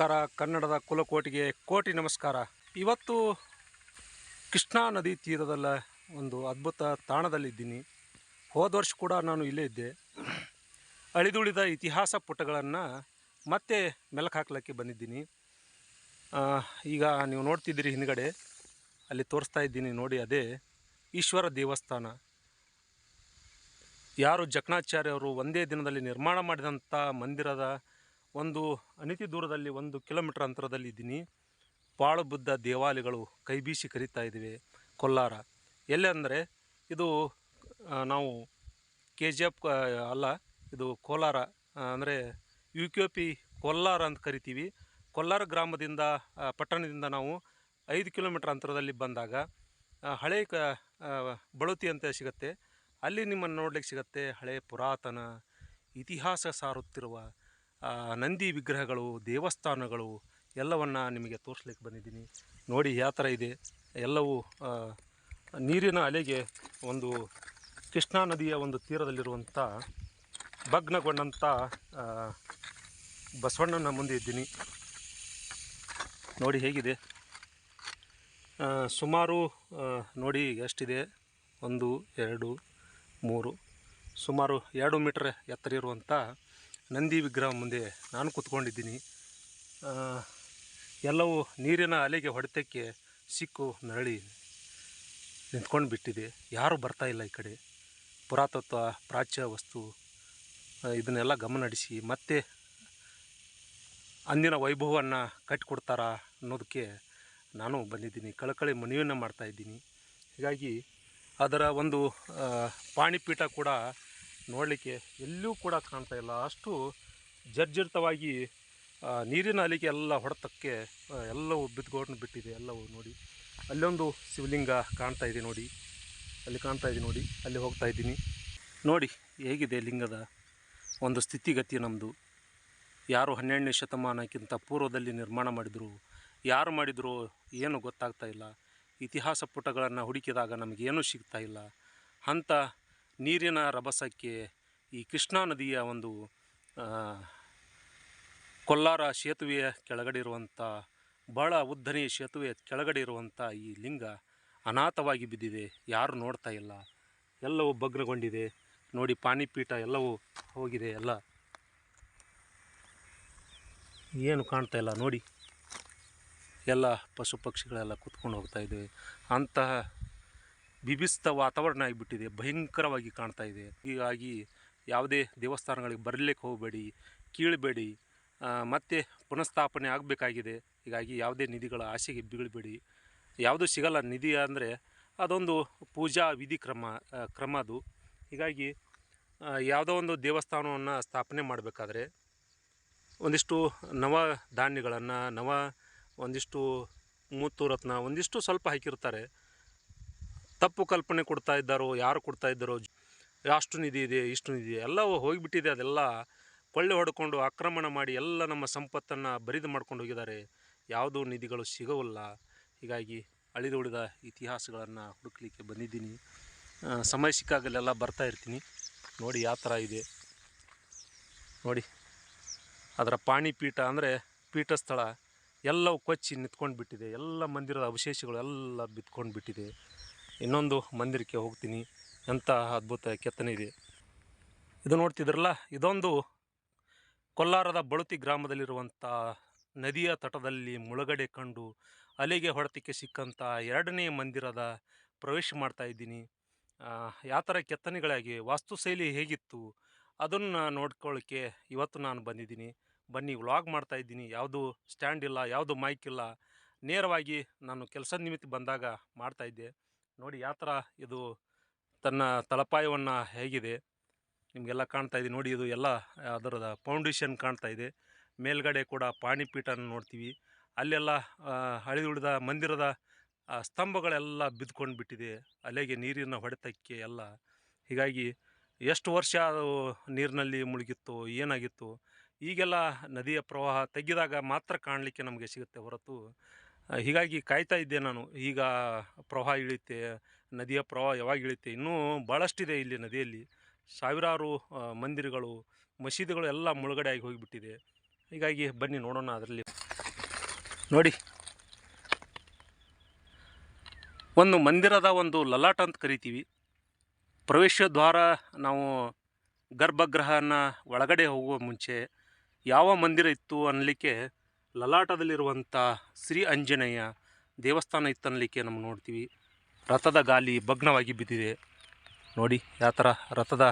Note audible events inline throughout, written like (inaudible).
ನಮಸ್ಕಾರ. ಕನ್ನಡದ ಕುಲಕೋಟಿಗೆ ಕೋಟಿ ನಮಸ್ಕಾರ. ಇವತ್ತು ಕೃಷ್ಣಾ ನದಿ ತೀರದಲ್ಲ ಒಂದು ಅದ್ಭುತ ತಾಣದಲ್ಲಿದ್ದೀನಿ. ಹೋದ ವರ್ಷ ಕೂಡ ನಾನು ಇಲ್ಲೇ ಇದ್ದೆ. ಅಳಿದುಳಿದ ಇತಿಹಾಸ ಪುಟಗಳನ್ನು ಮತ್ತೆ ಮೆಲಕು ಹಾಕ್ಲಿಕ್ಕೆ ಬಂದಿದ್ದೀನಿ. ಈಗ ನೀವು ನೋಡ್ತಿದ್ದೀರಿ ಹಿಂದ್ಗಡೆ. ಅಲ್ಲಿ ತೋರಿಸ್ತಾ ಇದ್ದೀನಿ ನೋಡಿ ಅದೇ ಈಶ್ವರ ದೇವಸ್ಥಾನ. ಯಾರು ಜಕಣಾಚಾರ್ಯ ಅವರು ಒಂದೇ ದಿನದಲ್ಲಿ ನಿರ್ಮಾಣ ಮಾಡಿದಂಥ ಮಂದಿರದ ಒಂದು ಅನಿತಿ ದೂರದಲ್ಲಿ ಒಂದು ಕಿಲೋಮೀಟರ್ ಅಂತರದಲ್ಲಿ ಇದ್ದೀನಿ. ಪಾಳು ಬುದ್ಧ ದೇವಾಲಯಗಳು ಕೈ ಬೀಸಿ ಕರೀತಾ ಇದ್ದೀವಿ ಕೊಲ್ಲಾರ ಎಲ್ಲಿ ಅಂದರೆ ಇದು ನಾವು ಕೆ ಜಿ ಎಫ್ ಅಲ್ಲ, ಇದು ಕೋಲಾರ ಅಂದರೆ ಯು ಕೆ ಪಿ ಕೊಲ್ಲಾರ ಅಂತ ಕರಿತೀವಿ. ಕೊಲ್ಲಾರ ಗ್ರಾಮದಿಂದ ಪಟ್ಟಣದಿಂದ ನಾವು ಐದು ಕಿಲೋಮೀಟರ್ ಅಂತರದಲ್ಲಿ ಬಂದಾಗ ಹಳೆ ಕ ಬಳುತಿ ಅಂತ ಸಿಗುತ್ತೆ. ಅಲ್ಲಿ ನಿಮ್ಮನ್ನು ನೋಡ್ಲಿಕ್ಕೆ ಸಿಗುತ್ತೆ, ಹಳೆ ಪುರಾತನ ಇತಿಹಾಸ ಸಾರುತ್ತಿರುವ ನಂದಿ ವಿಗ್ರಹಗಳು, ದೇವಸ್ಥಾನಗಳು ಎಲ್ಲವನ್ನು ನಿಮಗೆ ತೋರಿಸ್ಲಿಕ್ಕೆ ಬಂದಿದ್ದೀನಿ. ನೋಡಿ, ಯಾವ ಥರ ಇದೆ. ಎಲ್ಲವೂ ನೀರಿನ ಅಲೆಗೆ ಒಂದು ಕೃಷ್ಣಾ ನದಿಯ ಒಂದು ತೀರದಲ್ಲಿರುವಂಥ ಭಗ್ನಗೊಂಡಂಥ ಬಸವಣ್ಣನ ಮುಂದೆ ಇದ್ದೀನಿ. ನೋಡಿ, ಹೇಗಿದೆ. ಸುಮಾರು ನೋಡಿ, ಎಷ್ಟಿದೆ? ಒಂದು, ಎರಡು, ಮೂರು. ಸುಮಾರು ಎರಡು ಮೀಟ್ರ್ ಎತ್ತರ ಇರುವಂಥ ನಂದಿ ವಿಗ್ರಹ ಮುಂದೆ ನಾನು ಕೂತ್ಕೊಂಡಿದ್ದೀನಿ. ಎಲ್ಲವೂ ನೀರಿನ ಅಲೆಗೆ ಹೊಡೆತಕ್ಕೆ ಸಿಕ್ಕು ನರಳಿ ನಿಂತ್ಕೊಂಡು ಬಿಟ್ಟಿದೆ. ಯಾರೂ ಬರ್ತಾ ಇಲ್ಲ ಈ ಕಡೆ. ಪುರಾತತ್ವ, ಪ್ರಾಚ್ಯ ವಸ್ತು ಇದನ್ನೆಲ್ಲ ಗಮನ ಗಮನಡಿಸಿ ಮತ್ತೆ ಅಂದಿನ ವೈಭವವನ್ನು ಕಟ್ಟಿಕೊಡ್ತಾರಾ ಅನ್ನೋದಕ್ಕೆ ನಾನು ಬಂದಿದ್ದೀನಿ. ಕಳಕಳಿ ಮನವಿಯನ್ನು ಮಾಡ್ತಾಯಿದ್ದೀನಿ ಹೀಗಾಗಿ ಅದರ ಒಂದು ಪಾಣಿಪೀಠ ಕೂಡ ನೋಡಲಿಕ್ಕೆ ಎಲ್ಲೂ ಕೂಡ ಕಾಣ್ತಾ ಇಲ್ಲ. ಅಷ್ಟು ಜರ್ಜರಿತವಾಗಿ ನೀರಿನ ಅಲಿಗೆ ಎಲ್ಲ ಹೊಡೆತಕ್ಕೆ ಎಲ್ಲವೂ ಬಿದ್ದುಕೊಂಡು ಬಿಟ್ಟಿದೆ, ಎಲ್ಲವೂ ನೋಡಿ. ಅಲ್ಲೊಂದು ಶಿವಲಿಂಗ ಕಾಣ್ತಾ ಇದೆ ನೋಡಿ. ಅಲ್ಲಿ ಕಾಣ್ತಾ ಇದೆ ನೋಡಿ, ಅಲ್ಲಿ ಹೋಗ್ತಾ ಇದ್ದೀನಿ. ನೋಡಿ, ಹೇಗಿದೆ ಲಿಂಗದ ಒಂದು ಸ್ಥಿತಿಗತಿ ನಮ್ಮದು ಯಾರು ಹನ್ನೆರಡನೇ ಶತಮಾನಕ್ಕಿಂತ ಪೂರ್ವದಲ್ಲಿ ನಿರ್ಮಾಣ ಮಾಡಿದರು, ಯಾರು ಮಾಡಿದ್ರು ಏನು ಗೊತ್ತಾಗ್ತಾ ಇಲ್ಲ. ಇತಿಹಾಸ ಪುಟಗಳನ್ನು ಹುಡುಕಿದಾಗ ನಮಗೇನೂ ಸಿಗ್ತಾ ಇಲ್ಲ. ಅಂಥ ನೀರಿನ ರಭಸಕ್ಕೆ ಈ ಕೃಷ್ಣಾ ನದಿಯ ಒಂದು ಕೊಲ್ಲಾರ ಸೇತುವೆಯ ಕೆಳಗಡೆ ಇರುವಂಥ ಬಹಳ ಉದ್ದನೆಯ ಸೇತುವೆ ಕೆಳಗಡೆ ಇರುವಂಥ ಈ ಲಿಂಗ ಅನಾಥವಾಗಿ ಬಿದ್ದಿದೆ. ಯಾರು ನೋಡ್ತಾ ಇಲ್ಲ. ಎಲ್ಲವೂ ಭಗ್ನಗೊಂಡಿದೆ. ನೋಡಿ ಪಾನಿಪೀಠ ಎಲ್ಲವೂ ಹೋಗಿದೆ ಎಲ್ಲ. ಏನು ಕಾಣ್ತಾ ಇಲ್ಲ ನೋಡಿ. ಎಲ್ಲ ಪಶು ಪಕ್ಷಿಗಳೆಲ್ಲ ಕೂತ್ಕೊಂಡು ಹೋಗ್ತಾ ಇದ್ದೇವೆ. ಅಂತಹ ಬಿಬಿಸ್ತ ವಾತಾವರಣ ಆಗಿಬಿಟ್ಟಿದೆ, ಭಯಂಕರವಾಗಿ ಕಾಣ್ತಾ ಇದೆ. ಹೀಗಾಗಿ ಯಾವುದೇ ದೇವಸ್ಥಾನಗಳಿಗೆ ಬರಲಿಕ್ಕೆ ಹೋಗಬೇಡಿ, ಕೀಳಬೇಡಿ ಮತ್ತೆ ಪುನಃಸ್ಥಾಪನೆ ಆಗಬೇಕಾಗಿದೆ. ಹೀಗಾಗಿ ಯಾವುದೇ ನಿಧಿಗಳ ಆಸೆಗೆ ಬೀಳಬೇಡಿ. ಯಾವುದು ಸಿಗಲ್ಲ ನಿಧಿ ಅಂದರೆ ಅದೊಂದು ಪೂಜಾ ವಿಧಿ ಕ್ರಮ ಕ್ರಮ ಅದು. ಹೀಗಾಗಿ ಯಾವುದೋ ಒಂದು ದೇವಸ್ಥಾನವನ್ನು ಸ್ಥಾಪನೆ ಮಾಡಬೇಕಾದ್ರೆ ಒಂದಿಷ್ಟು ನವ ಧಾನ್ಯಗಳನ್ನು ನವ ಒಂದಿಷ್ಟು ಮೂತ್ತು ರತ್ನ ಒಂದಿಷ್ಟು ಸ್ವಲ್ಪ ಹಾಕಿರ್ತಾರೆ. ತಪ್ಪು ಕಲ್ಪನೆ ಕೊಡ್ತಾ ಇದ್ದಾರೋ, ಯಾರು ಕೊಡ್ತಾ ಇದ್ದಾರೋ, ಅಷ್ಟು ನಿಧಿ ಇದೆ, ಇಷ್ಟು ನಿಧಿ ಎಲ್ಲ ಹೋಗಿಬಿಟ್ಟಿದೆ, ಅದೆಲ್ಲ ಕೊಳ್ಳೆ ಹೊಡ್ಕೊಂಡು ಆಕ್ರಮಣ ಮಾಡಿ ಎಲ್ಲ ನಮ್ಮ ಸಂಪತ್ತನ್ನು ಬರಿದು ಮಾಡ್ಕೊಂಡು ಹೋಗಿದ್ದಾರೆ. ಯಾವುದೂ ನಿಧಿಗಳು ಸಿಗೋಲ್ಲ. ಹೀಗಾಗಿ ಅಳಿದು ಉಳಿದ ಇತಿಹಾಸಗಳನ್ನು ಹುಡುಕ್ಲಿಕ್ಕೆ ಬಂದಿದ್ದೀನಿ. ಸಮಯ ಸಿಕ್ಕಾಗಲೆಲ್ಲ ಬರ್ತಾ ಇರ್ತೀನಿ. ನೋಡಿ ಯಾವ ಥರ ಇದೆ. ನೋಡಿ, ಅದರ ಪಾಣಿಪೀಠ ಅಂದರೆ ಪೀಠಸ್ಥಳ ಎಲ್ಲವೂ ಕೊಚ್ಚಿ ನಿಂತ್ಕೊಂಡು ಬಿಟ್ಟಿದೆ ಎಲ್ಲ ಮಂದಿರದ ಅವಶೇಷಗಳು ಎಲ್ಲ ಬಿತ್ಕೊಂಡು ಬಿಟ್ಟಿದೆ ಇನ್ನೊಂದು ಮಂದಿರಕ್ಕೆ ಹೋಗ್ತೀನಿ ಎಂಥ ಅದ್ಭುತ ಕೆತ್ತನೆ ಇದೆ. ಇದು ನೋಡ್ತಿದ್ರಲ್ಲ ಇದೊಂದು ಕೊಲ್ಲಾರದ ಬಳುತಿ ಗ್ರಾಮದಲ್ಲಿರುವಂಥ ನದಿಯ ತಟದಲ್ಲಿ ಮುಳುಗಡೆ ಕಂಡು ಅಲೆಗೆ ಹೊಡೆತಕ್ಕೆ ಸಿಕ್ಕಂಥ ಎರಡನೇ ಮಂದಿರದ ಪ್ರವೇಶ ಮಾಡ್ತಾ ಇದ್ದೀನಿ. ಯಾವ ಥರ ಕೆತ್ತನೆಗಳಾಗಿ, ವಾಸ್ತುಶೈಲಿ ಹೇಗಿತ್ತು ಅದನ್ನು ನೋಡ್ಕೊಳ್ಳೋಕ್ಕೆ ಇವತ್ತು ನಾನು ಬಂದಿದ್ದೀನಿ. ಬನ್ನಿ, ವ್ಲಾಗ್ ಮಾಡ್ತಾ ಇದ್ದೀನಿ. ಯಾವುದು ಸ್ಟ್ಯಾಂಡ್ ಇಲ್ಲ, ಯಾವುದು ಮೈಕ್ ಇಲ್ಲ, ನೇರವಾಗಿ ನಾನು ಕೆಲಸದ ನಿಮಿತ್ತ ಬಂದಾಗ ಮಾಡ್ತಾ ಇದ್ದೆ. ನೋಡಿ ಯಾತ್ರ ಇದು ತನ್ನ ತಳಪಾಯವನ್ನು ಹೇಗಿದೆ. ನಿಮಗೆಲ್ಲ ಕಾಣ್ತಾ ಇದೆ. ನೋಡಿ ಇದು ಎಲ್ಲ ಅದರದ ಫೌಂಡೇಶನ್ ಕಾಣ್ತಾ ಇದೆ. ಮೇಲ್ಗಡೆ ಕೂಡ ಪಾಣಿಪೀಠನ ನೋಡ್ತೀವಿ. ಅಲ್ಲೆಲ್ಲ ಆ, ಅಳಿದುಳಿದ ಮಂದಿರದ ಸ್ತಂಭಗಳೆಲ್ಲ ಬಿದ್ದುಕೊಂಡು ಬಿಟ್ಟಿದೆ ಅಲೆಗೆ ನೀರಿನ ಹೊಡೆತಕ್ಕೆ ಎಲ್ಲ. ಹೀಗಾಗಿ ಎಷ್ಟು ವರ್ಷ ಅದು ನೀರಿನಲ್ಲಿ ಮುಳುಗಿತ್ತು ಏನಾಗಿತ್ತು ಈಗೆಲ್ಲ ನದಿಯ ಪ್ರವಾಹ ತೆಗೆದಾಗ ಮಾತ್ರ ಕಾಣಲಿಕ್ಕೆ ನಮಗೆ ಸಿಗುತ್ತೆ ಹೊರತು ಹೀಗಾಗಿ ಕಾಯ್ತಾ ಇದ್ದೆ ನಾನು. ಈಗ ಪ್ರವಾಹ ಇಳಿಯುತ್ತೆ, ನದಿಯ ಪ್ರವಾಹ ಯಾವಾಗ ಇಳಿಯುತ್ತೆ, ಇನ್ನೂ ಭಾಳಷ್ಟಿದೆ ಇಲ್ಲಿ ನದಿಯಲ್ಲಿ. ಸಾವಿರಾರು ಮಂದಿರಗಳು, ಮಸೀದಿಗಳು ಎಲ್ಲ ಮುಳುಗಡೆ ಆಗಿ ಹೋಗಿಬಿಟ್ಟಿದೆ. ಹೀಗಾಗಿ ಬನ್ನಿ ನೋಡೋಣ ಅದರಲ್ಲಿ. ನೋಡಿ. ಒಂದು ಮಂದಿರದ ಒಂದು ಲಲಾಟ ಅಂತ ಕರಿತೀವಿ. ಪ್ರವೇಶ ದ್ವಾರ, ನಾವು ಗರ್ಭಗೃಹನ ಒಳಗಡೆ ಹೋಗುವ ಮುಂಚೆ ಯಾವ ಮಂದಿರ ಇತ್ತು ಅನ್ನಲಿಕ್ಕೆ ಲಲಾಟದಲ್ಲಿರುವಂಥ ಶ್ರೀ ಆಂಜನೇಯ ದೇವಸ್ಥಾನ ಇತ್ತನ್ನಲಿಕ್ಕೆ ನಮ್ಮ ನೋಡ್ತೀವಿ. ರಥದ ಗಾಲಿ ಭಗ್ನವಾಗಿ ಬಿದ್ದಿದೆ. ನೋಡಿ, ಯಾವ ಥರ ರಥದ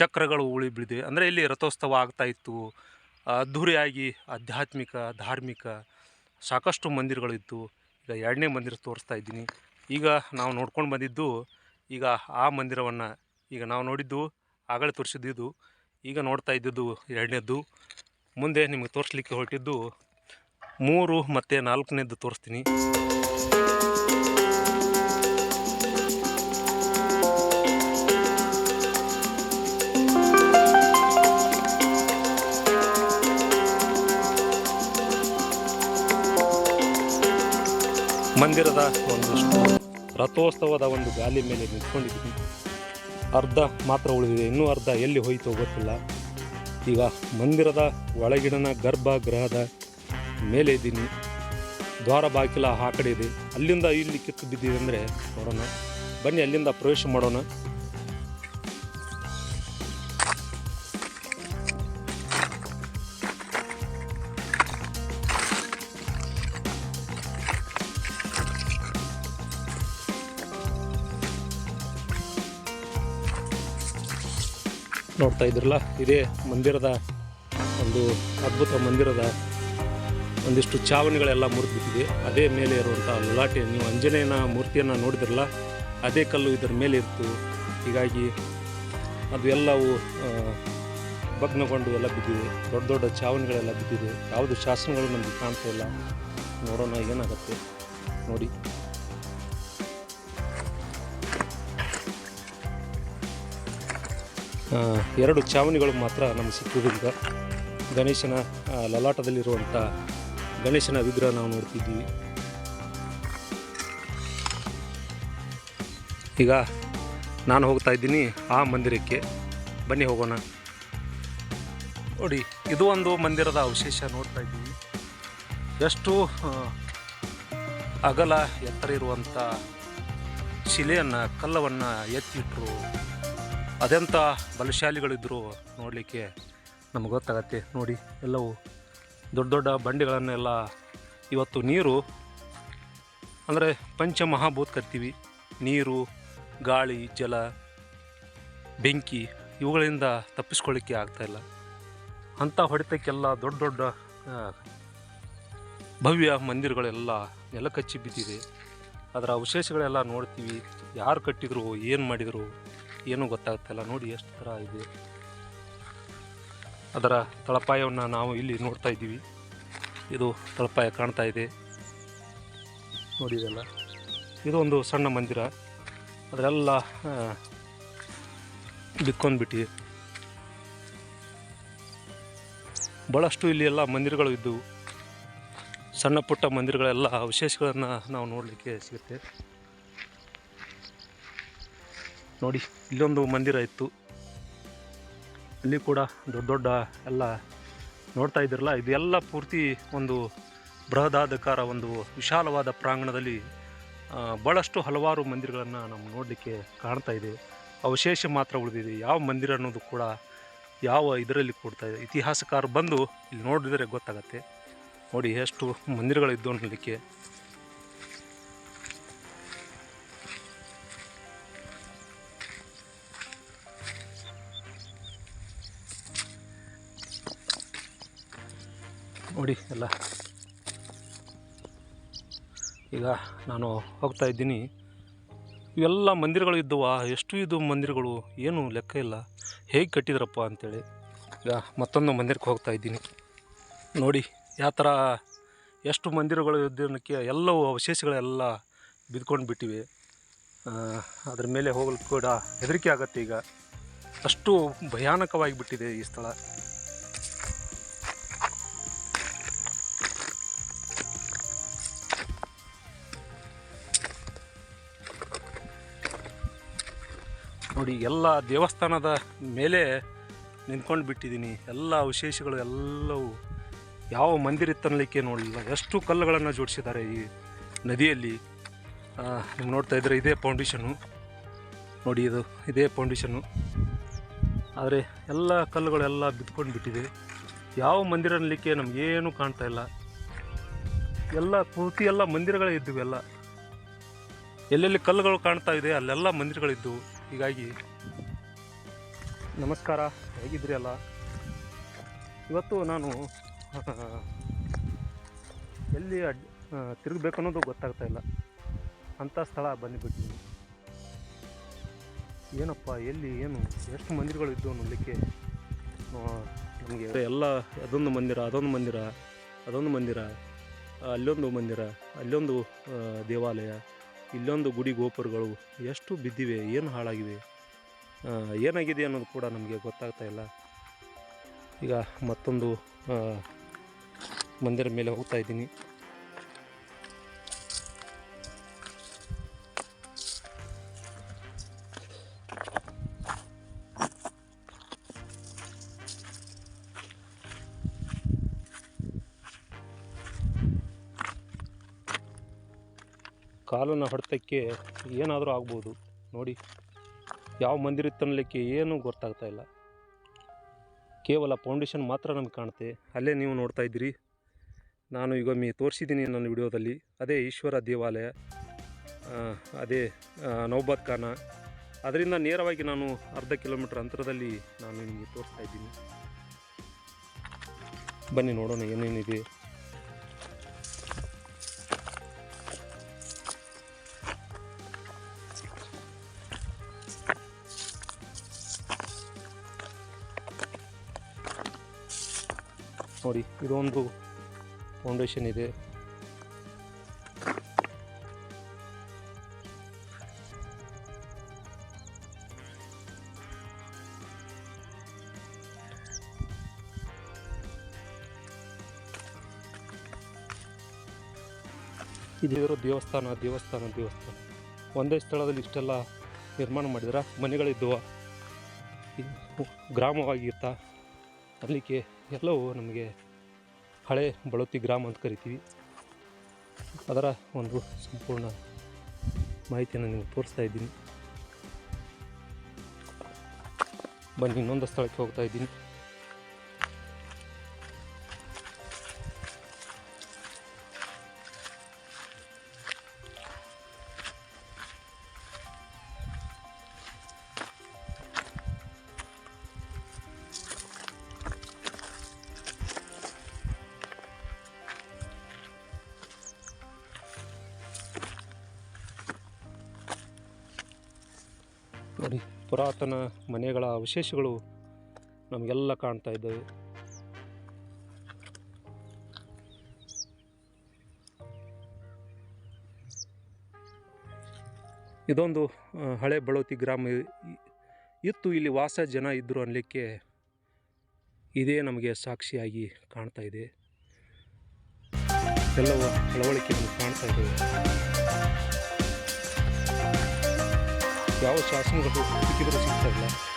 ಚಕ್ರಗಳು ಉಳಿ ಬಿದ್ದಿವೆ ಅಂದರೆ ಇಲ್ಲಿ ರಥೋತ್ಸವ ಆಗ್ತಾ ಇತ್ತು. ಅದ್ಧೂರಿಯಾಗಿ ಆಧ್ಯಾತ್ಮಿಕ, ಧಾರ್ಮಿಕ ಸಾಕಷ್ಟು ಮಂದಿರಗಳಿತ್ತು ಈಗ ಎರಡನೇ ಮಂದಿರ ತೋರಿಸ್ತಾ ಇದ್ದೀನಿ. ಈಗ ನಾವು ನೋಡ್ಕೊಂಡು ಬಂದಿದ್ದು, ಈಗ ಆ ಮಂದಿರವನ್ನು ಈಗ ನಾವು ನೋಡಿದ್ದು, ಆಗಲೇ ತೋರಿಸಿದ್ದು ಈಗ ನೋಡ್ತಾ ಇದ್ದಿದ್ದು ಎರಡನೇದ್ದು. ಮುಂದೆ ನಿಮಗೆ ತೋರಿಸ್ಲಿಕ್ಕೆ ಹೊರಟಿದ್ದು ಮೂರು ಮತ್ತು ನಾಲ್ಕನೇದು ತೋರಿಸ್ತೀನಿ. ಮಂದಿರದ ಒಂದು ರಥೋತ್ಸವದ ಒಂದು ಗಾಲಿ ಮೇಲೆ ನಿಂತ್ಕೊಂಡಿದ್ದೀನಿ. ಅರ್ಧ ಮಾತ್ರ ಉಳಿದಿದೆ. ಇನ್ನೂ ಅರ್ಧ ಎಲ್ಲಿ ಹೋಯಿತೋ ಗೊತ್ತಿಲ್ಲ. ಈಗ ಮಂದಿರದ ಒಳಗಿಡನ ಗರ್ಭಗೃಹದ ಮೇಲೆ ಇದ್ದೀನಿ. ದ್ವಾರ ಬಾಗಿಲ ಆ ಕಡೆ ಇದೆ. ಅಲ್ಲಿಂದ ಇಲ್ಲಿ ಕಿತ್ತು ಬಿದ್ದಿದೆ ಅಂದರೆ ನೋಡೋಣ. ಬನ್ನಿ, ಅಲ್ಲಿಂದ ಪ್ರವೇಶ ಮಾಡೋಣ. ನೋಡ್ತಾ ಇದ್ರಲ್ಲ, ಇದೇ ಮಂದಿರದ ಒಂದು ಅದ್ಭುತ ಮಂದಿರದ ಒಂದಿಷ್ಟು ಚಾವಣಿಗಳೆಲ್ಲ ಮುರಿದು ಬಿದ್ದಿದೆ ಅದೇ ಮೇಲೆ ಇರುವಂಥ ಲಲಾಟೆ, ನೀವು ಅಂಜನೇಯನ ಮೂರ್ತಿಯನ್ನು ನೋಡಿದ್ರಲ್ಲ, ಅದೇ ಕಲ್ಲು ಇದರ ಮೇಲೆ ಇತ್ತು ಹೀಗಾಗಿ ಅದು ಎಲ್ಲವೂ ಭಗ್ನಗೊಂಡು ಎಲ್ಲ ಬಿದ್ದಿದೆ. ದೊಡ್ಡ ದೊಡ್ಡ ಚಾವಣಿಗಳೆಲ್ಲ ಬಿದ್ದಿದೆ. ಯಾವುದು ಶಾಸನಗಳು ನಮಗೆ ಕಾಣ್ತಾ ಇಲ್ಲ. ನೋಡೋಣ ಏನಾಗುತ್ತೆ. ನೋಡಿ. ಎರಡು ಚಾವಣಿಗಳು ಮಾತ್ರ ನಮಗೆ ಸಿಕ್ಕಿದ್ರಿಂದ ಗಣೇಶನ ಲಲಾಟದಲ್ಲಿರುವಂಥ ಗಣೇಶನ ವಿಗ್ರಹ ನಾವು ನೋಡ್ತಿದ್ದೀವಿ ಈಗ ನಾನು ಹೋಗ್ತಾ ಇದ್ದೀನಿ ಆ ಮಂದಿರಕ್ಕೆ. ಬನ್ನಿ ಹೋಗೋಣ. ನೋಡಿ, ಇದು ಒಂದು ಮಂದಿರದ ಅವಶೇಷ ನೋಡ್ತಾ ಇದ್ದೀವಿ. ಎಷ್ಟು ಅಗಲ ಎತ್ತರ ಇರುವಂಥ ಶಿಲೆಯನ್ನು, ಕಲ್ಲವನ್ನು ಎತ್ತಿಟ್ಟರು ಅದೆಂಥ ಬಲಶಾಲಿಗಳಿದ್ದರು ನೋಡಲಿಕ್ಕೆ ನಮ್ಗೆ ಗೊತ್ತಾಗತ್ತೆ. ನೋಡಿ, ಎಲ್ಲವೂ ದೊಡ್ಡ ದೊಡ್ಡ ಬಂಡೆಗಳನ್ನೆಲ್ಲ ಇವತ್ತು ನೀರು, ಅಂದರೆ ಪಂಚಮಹಾಭೂತ ಕರಿತೀವಿ ನೀರು, ಗಾಳಿ, ಜಲ, ಬೆಂಕಿ ಇವುಗಳಿಂದ ತಪ್ಪಿಸ್ಕೊಳ್ಳಿಕ್ಕೆ ಆಗ್ತಾಯಿಲ್ಲ ಅಂಥ ಹೊಡೆತಕ್ಕೆಲ್ಲ ದೊಡ್ಡ ದೊಡ್ಡ ಭವ್ಯ ಮಂದಿರಗಳೆಲ್ಲ ನೆಲಕಚ್ಚಿ ಬಿದ್ದಿದೆ. ಅದರ ಅವಶೇಷಗಳೆಲ್ಲ ನೋಡ್ತೀವಿ. ಯಾರು ಕಟ್ಟಿದ್ರು, ಏನು ಮಾಡಿದರು, ಏನೂ ಗೊತ್ತಾಗ್ತಾಯಿಲ್ಲ ನೋಡಿ ಎಷ್ಟು ಥರ ಇದೆ. ಅದರ ತಳಪಾಯವನ್ನು ನಾವು ಇಲ್ಲಿ ನೋಡ್ತಾ ಇದ್ದೀವಿ. ಇದು ತಳಪಾಯ ಕಾಣ್ತಾ ಇದೆ. ನೋಡಿದೆಲ್ಲ ಇದು ಒಂದು ಸಣ್ಣ ಮಂದಿರ. ಅದರೆಲ್ಲ ಬಿಕ್ಕೊಂಡ್ಬಿಟ್ಟಿದೆ ಭಾಳಷ್ಟು ಇಲ್ಲಿ ಎಲ್ಲ ಮಂದಿರಗಳು ಇದ್ದವು. ಸಣ್ಣ ಪುಟ್ಟ ಮಂದಿರಗಳೆಲ್ಲ ಅವಶೇಷಗಳನ್ನು ನಾವು ನೋಡಲಿಕ್ಕೆ ಸಿಗುತ್ತೆ. ನೋಡಿ, ಇಲ್ಲೊಂದು ಮಂದಿರ ಇತ್ತು. ಅಲ್ಲಿ ಕೂಡ ದೊಡ್ಡ ದೊಡ್ಡ ಎಲ್ಲ ನೋಡ್ತಾ ಇದ್ದಿರಲ್ಲ, ಇದೆಲ್ಲ ಪೂರ್ತಿ ಒಂದು ಬೃಹದಾಧಕಾರ, ಒಂದು ವಿಶಾಲವಾದ ಪ್ರಾಂಗಣದಲ್ಲಿ ಭಾಳಷ್ಟು ಹಲವಾರು ಮಂದಿರಗಳನ್ನು ನಾವು ನೋಡಲಿಕ್ಕೆ ಕಾಣ್ತಾ ಇದೆ. ಅವಶೇಷ ಮಾತ್ರ ಉಳಿದಿದೆ. ಯಾವ ಮಂದಿರ ಅನ್ನೋದು ಕೂಡ ಯಾವ ಇದರಲ್ಲಿ ಕೊಡ್ತಾ ಇದೆ. ಇತಿಹಾಸಕಾರ ಬಂದು ಇಲ್ಲಿ ನೋಡಿದರೆ ಗೊತ್ತಾಗತ್ತೆ. ನೋಡಿ, ಎಷ್ಟು ಮಂದಿರಗಳಿದ್ದು ಅನ್ನಲಿಕ್ಕೆ ನೋಡಿ, ಎಲ್ಲ. ಈಗ ನಾನು ಹೋಗ್ತಾ ಇದ್ದೀನಿ. ಇವೆಲ್ಲ ಮಂದಿರಗಳು ಇದ್ದವ ಎಷ್ಟು ಇದು ಮಂದಿರಗಳು? ಏನು ಲೆಕ್ಕ ಇಲ್ಲ. ಹೇಗೆ ಕಟ್ಟಿದ್ರಪ್ಪ ಅಂತೇಳಿ. ಈಗ ಮತ್ತೊಂದು ಮಂದಿರಕ್ಕೆ ಹೋಗ್ತಾ ಇದ್ದೀನಿ. ನೋಡಿ, ಯಾವ ಥರ ಎಷ್ಟು ಮಂದಿರಗಳು ಇದ್ದಕ್ಕೆ ಎಲ್ಲವೂ ಅವಶೇಷಗಳೆಲ್ಲ ಬಿದ್ಕೊಂಡು ಬಿಟ್ಟಿವೆ. ಅದ್ರ ಮೇಲೆ ಹೋಗಲು ಕೂಡ ಹೆದರಿಕೆ ಆಗತ್ತೆ ಈಗ. ಅಷ್ಟು ಭಯಾನಕವಾಗಿ ಬಿಟ್ಟಿದೆ ಈ ಸ್ಥಳ. ನೋಡಿ ಎಲ್ಲ ದೇವಸ್ಥಾನದ ಮೇಲೆ ನಿಂತ್ಕೊಂಡು ಬಿಟ್ಟಿದ್ದೀನಿ. ಎಲ್ಲ ಅವಶೇಷಗಳು ಎಲ್ಲವೂ ಯಾವ ಮಂದಿರ ಇತ್ತನ್ನಲಿಕ್ಕೆ ನೋಡಲಿಲ್ಲ. ಎಷ್ಟು ಕಲ್ಲುಗಳನ್ನು ಜೋಡಿಸಿದ್ದಾರೆ ಈ ನದಿಯಲ್ಲಿ. ನೀವು ನೋಡ್ತಾ ಇದ್ರೆ ಇದೇ ಫೌಂಡೇಶನು ನೋಡಿ ಇದು, ಇದೇ ಫೌಂಡೇಶನು ಆದರೆ ಎಲ್ಲ ಕಲ್ಲುಗಳೆಲ್ಲ ಬಿದ್ಕೊಂಡು ಬಿಟ್ಟಿದೆ. ಯಾವ ಮಂದಿರ ಅನ್ನಲಿಕ್ಕೆ ನಮಗೇನು ಕಾಣ್ತಾ ಇಲ್ಲ. ಎಲ್ಲ ಪೂರ್ತಿ ಎಲ್ಲ ಮಂದಿರಗಳೇ ಇದ್ದವು ಎಲ್ಲ. ಎಲ್ಲೆಲ್ಲಿ ಕಲ್ಲುಗಳು ಕಾಣ್ತಾ ಇದೆ, ಅಲ್ಲೆಲ್ಲ ಮಂದಿರಗಳಿದ್ದವು. ಹೀಗಾಗಿ ನಮಸ್ಕಾರ ಹೇಗಿದ್ರಿ ಅಲ್ಲ ಇವತ್ತು ನಾನು, (laughs) ಎಲ್ಲಿ ಅಡ್ ತಿರುಗಬೇಕು ಅನ್ನೋದು ಗೊತ್ತಾಗ್ತಾ ಇಲ್ಲ. ಅಂಥ ಸ್ಥಳ ಬಂದುಬಿಟ್ಟಿದ್ದೀನಿ ಏನಪ್ಪ, ಎಲ್ಲಿ, ಏನು, ಎಷ್ಟು ಮಂದಿರಗಳು ಇದ್ದವು ನೋಡಲಿಕ್ಕೆ? ನಮಗೆ ಎಲ್ಲ, ಅದೊಂದು ಮಂದಿರ ಅದೊಂದು ಮಂದಿರ ಅದೊಂದು ಮಂದಿರ, ಅಲ್ಲೊಂದು ಮಂದಿರ, ಅಲ್ಲೊಂದು ದೇವಾಲಯ. ಇಲ್ಲೊಂದು ಗುಡಿ ಗೋಪುರಗಳು ಎಷ್ಟು ಬಿದ್ದಿವೆ, ಏನು ಹಾಳಾಗಿವೆ ಏನಾಗಿದೆ ಅನ್ನೋದು ಕೂಡ ನಮಗೆ ಗೊತ್ತಾಗ್ತಾ ಇಲ್ಲ. ಈಗ ಮತ್ತೊಂದು ಮಂದಿರ ಮೇಲೆ ಹೋಗ್ತಾ ಇದ್ದೀನಿ. ಹೊಡೆತಕ್ಕೆ ಏನಾದರೂ ಆಗ್ಬೋದು. ನೋಡಿ, ಯಾವ ಮಂದಿರ ತನ್ನಲಿಕ್ಕೆ ಏನೂ ಗೊತ್ತಾಗ್ತಾ ಇಲ್ಲ. ಕೇವಲ ಫೌಂಡೇಶನ್ ಮಾತ್ರ ನಮ್ಗೆ ಕಾಣುತ್ತೆ. ಅಲ್ಲೇ ನೀವು ನೋಡ್ತಾ ಇದ್ದೀರಿ. ನಾನು ಈಗೊಮ್ಮೆ ತೋರಿಸಿದ್ದೀನಿ ನನ್ನ ವಿಡಿಯೋದಲ್ಲಿ. ಅದೇ ಈಶ್ವರ ದೇವಾಲಯ ಅದೇ ನೌಬತ್ ಖಾನ. ಅದರಿಂದ ನೇರವಾಗಿ ನಾನು ಅರ್ಧ ಕಿಲೋಮೀಟರ್ ಅಂತರದಲ್ಲಿ ನಾನು ನಿಮಗೆ ತೋರಿಸ್ತಾ ಇದ್ದೀನಿ. ಬನ್ನಿ ನೋಡೋಣ ಏನೇನಿದೆ. ಇದೊಂದು ಫೌಂಡೇಶನ್ ಇದೆ. ಇದಿರೋ ದೇವಸ್ಥಾನ ದೇವಸ್ಥಾನ ದೇವಸ್ಥಾನ. ಒಂದೇ ಸ್ಥಳದಲ್ಲಿ ಇಷ್ಟೆಲ್ಲ ನಿರ್ಮಾಣ ಮಾಡಿದ್ರೆ ಮನೆಗಳಿದ್ದುವ ಇದು ಗ್ರಾಮವಾಗಿರ್ತಾ, ಅಲ್ಲಿಗೆ ಎಲ್ಲವೂ ನಮಗೆ ಹಳೆ ಬಳತಿ ಗ್ರಾಮ ಅಂತ ಕರಿತೀವಿ. ಅದರ ಒಂದು ಸಂಪೂರ್ಣ ಮಾಹಿತಿಯನ್ನು ನಿಮಗೆ ತೋರಿಸ್ತಾ ಇದ್ದೀನಿ. ಬನ್ನಿ, ಇನ್ನೊಂದು ಸ್ಥಳಕ್ಕೆ ಹೋಗ್ತಾ ಇದ್ದೀನಿ. ಪುರಾತನ ಮನೆಗಳ ಅವಶೇಷಗಳು ನಮಗೆಲ್ಲ ಕಾಣ್ತಾ ಇದ್ದಾವೆ. ಇದೊಂದು ಹಳೆ ಬಳೋತಿ ಗ್ರಾಮ ಇತ್ತು, ಇಲ್ಲಿ ವಾಸ ಜನ ಇದ್ದರು ಅನ್ನಲಿಕ್ಕೆ ಇದೇ ನಮಗೆ ಸಾಕ್ಷಿಯಾಗಿ ಕಾಣ್ತಾ ಇದೆ. ಎಲ್ಲವೂ ನಮಗೆ ಕಾಣ್ತಾ ಇದ್ದೇವೆ. ಯಾವ ಶಾಸನಗಳು ಹುಡುಕಿದರೂ ಸಿಗ್ತಾ ಇಲ್ಲ ಯಾವುದೋ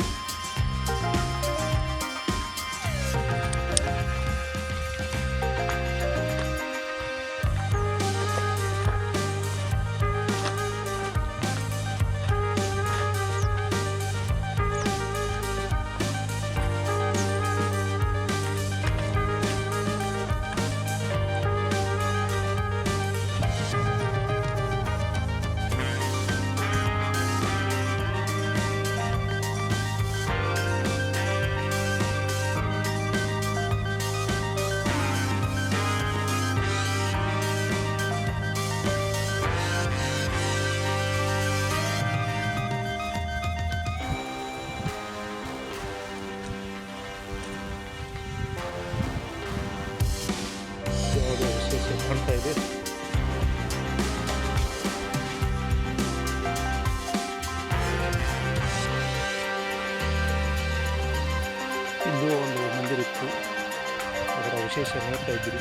ವಿಶೇಷ ನೋಡ್ತಾ ಇದ್ದೀರಿ.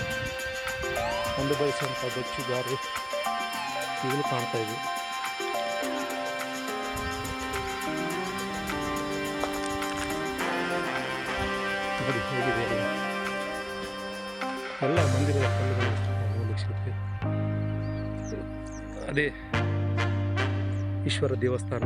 ಒಂದು ಬಯಸುವಂಥ ಬೆಚ್ಚುಗಾರರು ಈಗಲೂ ಕಾಣ್ತಾ ಇದೆ ನೋಡಿ, ಹೇಗಿದೆ. ಎಲ್ಲ? ಮಂದಿರದ ಕಲ್ಲುಗಳು ನೋಡ್ಲಿಕ್ಕೆ ಸಿಗುತ್ತೆ ಅದೇ ಈಶ್ವರ ದೇವಸ್ಥಾನ.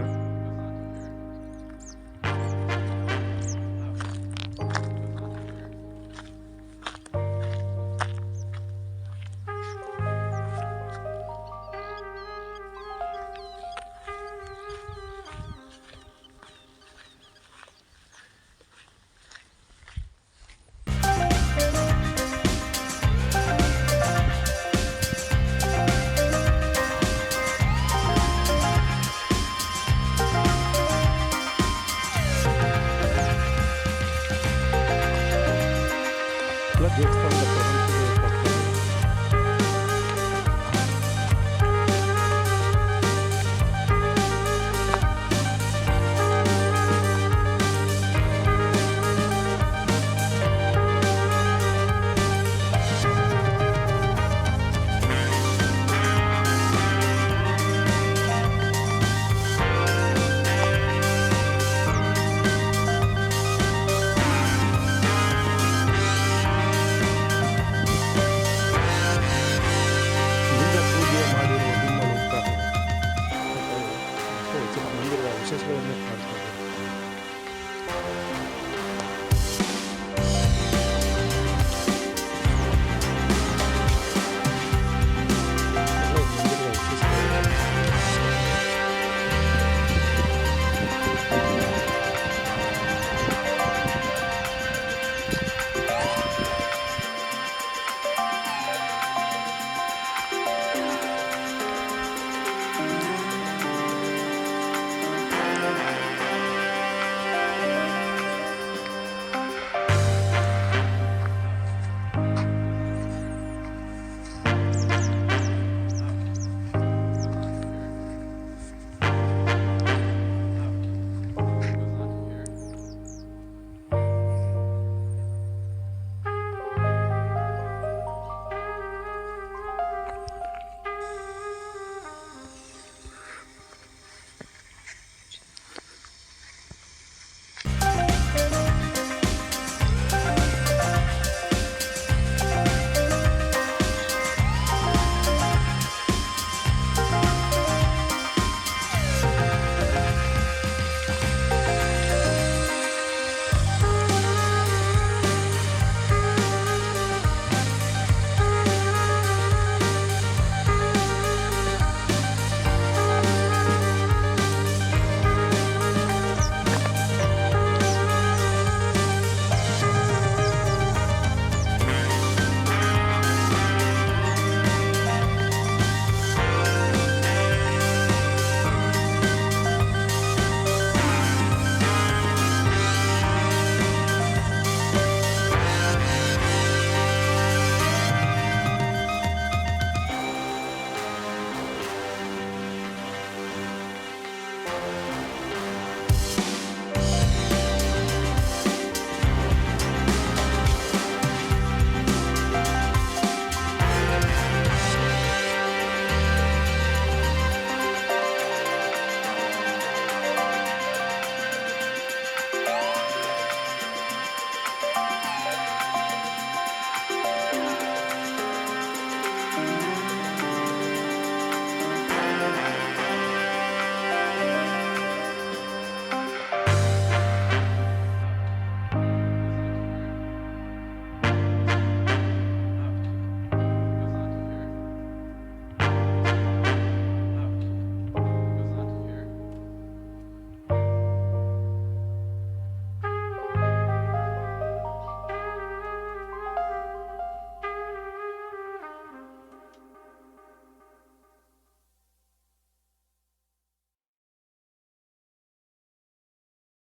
Hizmet Partisi.